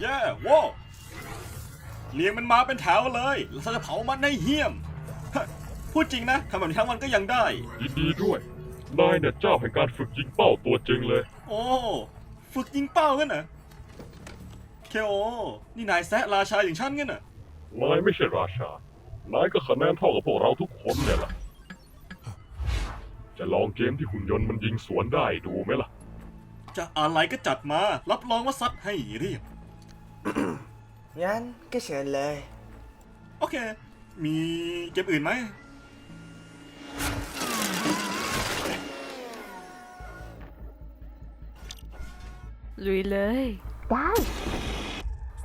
แย่ว้าวเลี้ยงมันมาเป็นแถวเลยแล้วเราจะเผามันให้เหี้ยมฮะพูดจริงนะทำแบบนี้ทั้งวันก็ยังได้ ยินดีด้วย นายเนี่ยเจ้าแห่งการฝึกยิงเป้าตัวจริงเลย โอ้ฝึกยิงเป้ากันเหรอเคโอ นี่นายแซะราชาอย่างฉันกันเหรอนายไม่ใช่ราชา นายก็คะแนนเท่ากับพวกเราทุกคนเนี่ยแหละจะลองเกมที่หุ่นยนต์มันยิงสวนได้ดูไหมล่ะ จะอะไรก็จัดมา รับรองว่าซัดให้เรียบ งั้นก็เชิญเลย โอเค มีเกมอื่นไหม ลุยเลย ได้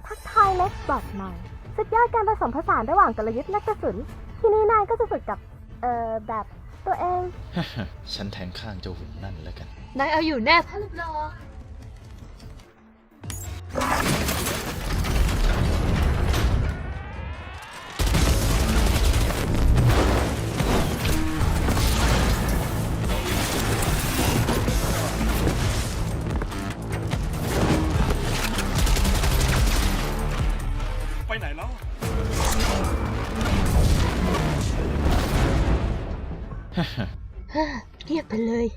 ทักทายเล็กบอดหน่อย สุดยอดการผสมผสานระหว่างกลยุทธ์และกระสุน ทีนี้นายก็จะฝึกกับ เอ่อ แบบตัวเอง ฉันแทงข้างเจ้าหุ่นนั่นแล้วกัน นายเอาอยู่แน่พ่อลูกรอไเงียบไปเลย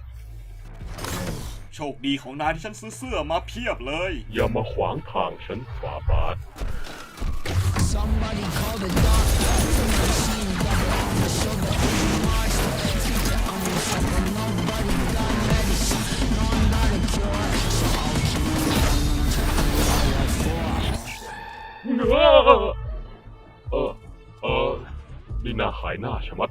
โชคดีของนายที่ฉันซื้อเสื้อมาเพียบเลย อย่ามาขวางทางฉันฝาบาทเออเออนี่น่าขายหน้าชะมัด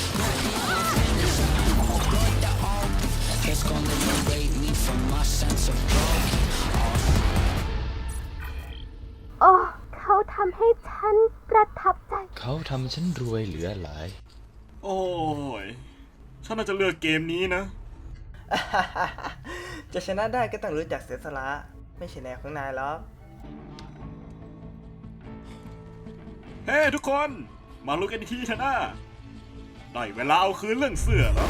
ประทับใจ เขาทำฉันรวยเหลือหลาย โอ้ย ฉันน่าจะเลือกเกมนี้นะ จะชนะได้ก็ต้องรู้จักเสียสละ ไม่ใช่แนวของนายหรอก เฮ้ ทุกคน มาลุกกันอีกทีเถอะนะได้เวลาเอาคืนเรื่องเสื้อแล้ว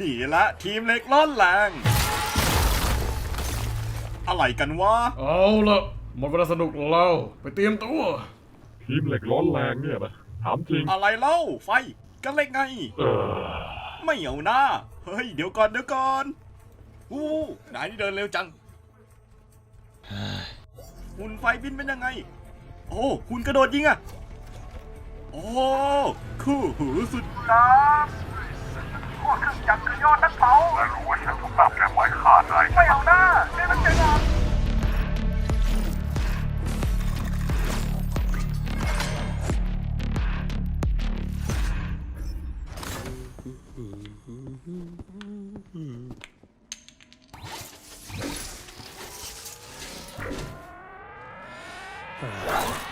นี่ละทีมเล็กร้อนแรง อะไรกันวะ เอาละหมดเวลาสนุกแล้วไปเตรียมตัว ทีมเหล็กร้อนแรงเนี่ยนะถามจริง อะไรเล่าไฟกันเล็กไง เออ ไม่เอาหน้า เฮ้ย เดี๋ยวก่อนเดี๋ยวก่อนอู้นายนี่เดินเร็วจัง หุ่นไฟบินเป็นยังไง โอ้หุ่นกระโดดยิงอะโอ้ คู่หูสุด จากคือยอดนักเผาและรู้ว่าฉันถูกตับแกไว้ขาดไรไม่เอาหน้าไม่มันจะหนักอ่า